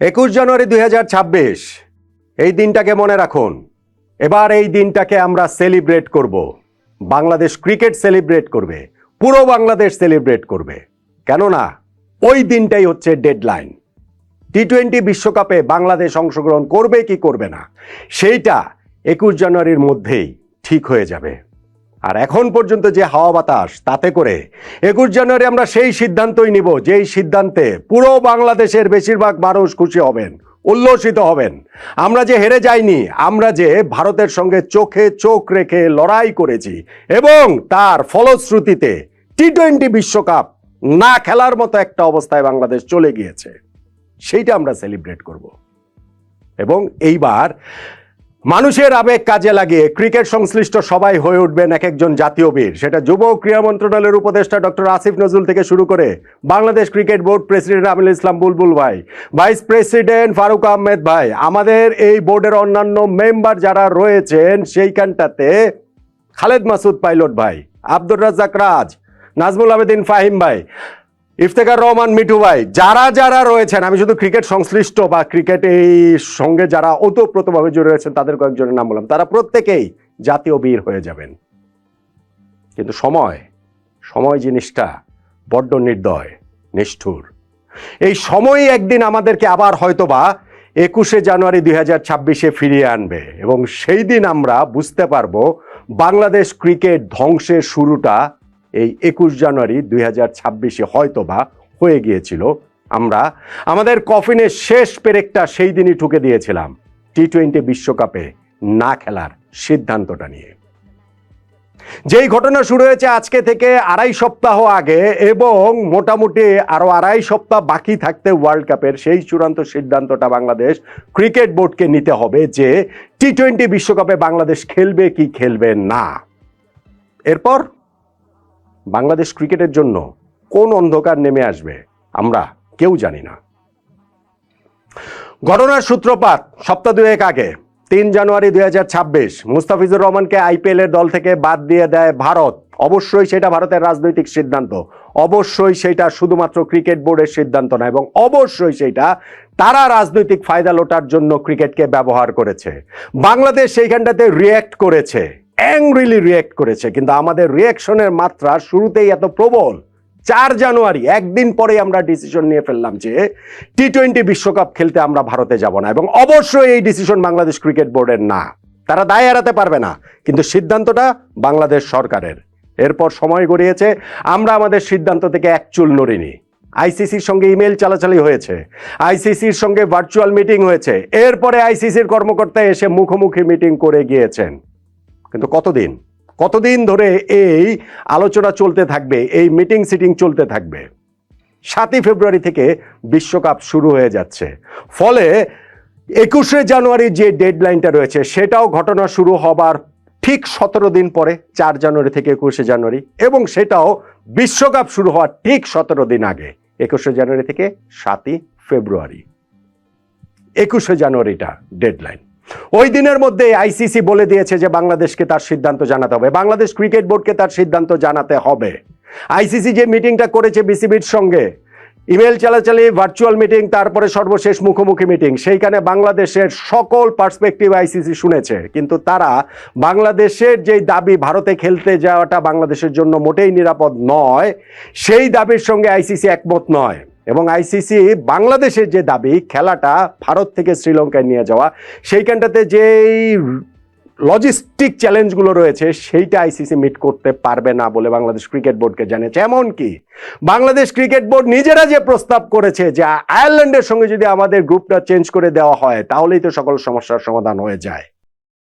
একুশ জানুয়ারি দু হাজার ছাব্বিশ। এই দিনটাকে মনে রাখুন। এবার এই দিনটাকে আমরা সেলিব্রেট করব। বাংলাদেশ ক্রিকেট সেলিব্রেট করবে। পুরো বাংলাদেশ সেলিব্রেট করবে। কেননা, ওই দিনটাই হচ্ছে ডেডলাইন। টি টোয়েন্টি বিশ্বকাপে বাংলাদেশ অংশগ্রহণ করবে কি করবে না, সেইটা একুশ জানুয়ারির মধ্যেই ঠিক হয়ে যাবে। আর এখন পর্যন্ত যে হাওয়া বাতাস, তাতে করে একুশ জানুয়ারি আমরা সেই সিদ্ধান্তই নিব, যেই সিদ্ধান্তে পুরো বাংলাদেশের বেশিরভাগ মানুষ খুশি হবেন, উল্লসিত হবেন। আমরা যে হেরে যাইনি, আমরা যে ভারতের সঙ্গে চোখে চোখ রেখে লড়াই করেছি এবং তার ফলশ্রুতিতে টি টোয়েন্টি বিশ্বকাপ না খেলার মতো একটা অবস্থায় বাংলাদেশ চলে গিয়েছে, সেইটা আমরা সেলিব্রেট করব। এবং এইবার মানুষের আবেগ কাজে লাগিয়ে ক্রিকেট সংশ্লিষ্ট সবাই হয়ে উঠবেন এক একজন জাতীয় বীর। সেটা যুব ক্রীড়া মন্ত্রণালয়ের উপদেষ্টা ডক্টর আসিফ নজরুল থেকে শুরু করে Bangladesh cricket board president Aminul Islam Bulbul ভাই, ভাইস প্রেসিডেন্ট ফারুক আহমেদ ভাই, আমাদের এই বোর্ডের অন্যান্য মেম্বার যারা রয়েছেন সেইখানটাতে খালেদ মাসুদ পাইলট ভাই, আব্দুর রাজ্জাক রাজ, নাজমুল আবেদিন ফাহিম ভাই ইফতেখার রহমান, মিঠু ভাই, যারা যারা রয়েছেন, আমি শুধু ক্রিকেট সংশ্লিষ্ট বা ক্রিকেট এই সঙ্গে যারা ওতপ্রোতভাবে জড়িয়ে রয়েছেন, তাদের কয়েকজনের নাম বললাম, তারা প্রত্যেকেই জাতীয় বীর হয়ে যাবেন। কিন্তু সময় সময় জিনিসটা বড্ড নির্দয়, নিষ্ঠুর। এই সময়ই একদিন আমাদেরকে আবার হয়তোবা একুশে জানুয়ারি দুই হাজার ছাব্বিশে ফিরিয়ে আনবে এবং সেই দিন আমরা বুঝতে পারব বাংলাদেশ ক্রিকেট ধ্বংসের শুরুটা এই একুশ জানুয়ারি দুই হাজার ছাব্বিশে হয়তো বা হয়ে গিয়েছিল। আমরা আমাদের কফিনের শেষ পেরেকটা সেই দিনই ঠুকে দিয়েছিলাম টি টোয়েন্টি বিশ্বকাপে না খেলার সিদ্ধান্তটা নিয়ে। যেই ঘটনা শুরু হয়েছে আজকে থেকে আড়াই সপ্তাহ আগে এবং মোটামুটি আরও আড়াই সপ্তাহ বাকি থাকতে ওয়ার্ল্ড কাপের সেই চূড়ান্ত সিদ্ধান্তটা বাংলাদেশ ক্রিকেট বোর্ডকে নিতে হবে যে টি টোয়েন্টি বিশ্বকাপে বাংলাদেশ খেলবে কি খেলবে না। এরপর বাংলাদেশ ক্রিকেটের জন্য কোন অন্ধকার নেমে আসবে আমরা কেউ জানি না। ঘটনার সূত্রপাত সপ্তাহ দুয়েক আগে, তিন জানুয়ারি দুই হাজার ছাব্বিশ, মুস্তাফিজুর রহমানকে আইপিএল এর দল থেকে বাদ দিয়ে দেয় ভারত। অবশ্যই সেটা ভারতের রাজনৈতিক সিদ্ধান্ত। অবশ্যই সেটা শুধুমাত্র ক্রিকেট বোর্ডের সিদ্ধান্ত না, এবং অবশ্যই সেটা তারা রাজনৈতিক ফায়দা লোটার জন্য ক্রিকেটকে ব্যবহার করেছে। বাংলাদেশ সেইখানটাতে রিয়্যাক্ট করেছে। অ্যাংরিলি রিয়্যাক্ট করেছে, কিন্তু আমাদের রিয়াকশনের মাত্রা শুরুতেই এত প্রবল। চার জানুয়ারি, একদিন পরে আমরা ডিসিশন নিয়ে ফেললাম যে টি টোয়েন্টি বিশ্বকাপ খেলতে আমরা ভারতে যাব না, এবং অবশ্যই এই ডিসিশন বাংলাদেশ ক্রিকেট বোর্ডের না। তারা দায় এড়াতে পারবে না, কিন্তু সিদ্ধান্তটা বাংলাদেশ সরকারের। এরপর সময় গড়িয়েছে, আমরা আমাদের সিদ্ধান্ত থেকে এক চুল নড়িনি। আইসিসির সঙ্গে ইমেল চালাচালি হয়েছে আইসিসির সঙ্গে ভার্চুয়াল মিটিং হয়েছে, এরপরে আইসিসির কর্মকর্তা এসে মুখোমুখি মিটিং করে গিয়েছেন। কিন্তু কতদিন? কতদিন ধরে এই আলোচনা চলতে থাকবে, এই মিটিং সিটিং চলতে থাকবে? সাতই ফেব্রুয়ারি থেকে বিশ্বকাপ শুরু হয়ে যাচ্ছে। ফলে একুশে জানুয়ারি যে ডেডলাইনটা রয়েছে, সেটাও ঘটনা শুরু হবার ঠিক সতেরো দিন পরে, চার জানুয়ারি থেকে একুশে জানুয়ারি, এবং সেটাও বিশ্বকাপ শুরু হওয়ার ঠিক সতেরো দিন আগে, একুশে জানুয়ারি থেকে সাতই ফেব্রুয়ারি। একুশে জানুয়ারিটা ডেডলাইন। ওই দিনের মধ্যে আইসিসি বলে দিয়েছে যে বাংলাদেশকে তার সিদ্ধান্ত জানাতে হবে। বাংলাদেশ ক্রিকেট বোর্ডকে তার সিদ্ধান্ত জানাতে হবে। আইসিসি যে মিটিংটা করেছে বিসিবির সঙ্গে, ইমেল চালাচালি, ভার্চুয়াল মিটিং, তারপরে সর্বশেষ মুখোমুখি মিটিং, সেইখানে বাংলাদেশের সকল পার্সপেক্টিভ আইসিসি শুনেছে। কিন্তু তারা বাংলাদেশের যেই দাবি, ভারতে খেলতে যাওয়াটা বাংলাদেশের জন্য মোটেই নিরাপদ নয়, সেই দাবির সঙ্গে আইসিসি একমত নয়। এবং আইসিসি বাংলাদেশের যে দাবি, খেলাটা ভারত থেকে শ্রীলঙ্কায় নিয়ে যাওয়া, সেইখানটাতে যেই লজিস্টিক চ্যালেঞ্জগুলো রয়েছে, সেইটা আইসিসি মিট করতে পারবে না বলে বাংলাদেশ ক্রিকেট বোর্ডকে জানিয়েছে। এমনকি বাংলাদেশ ক্রিকেট বোর্ড নিজেরা যে প্রস্তাব করেছে যে, আয়ারল্যান্ডের সঙ্গে যদি আমাদের গ্রুপটা চেঞ্জ করে দেওয়া হয়, তাহলেই তো সকল সমস্যার সমাধান হয়ে যায়।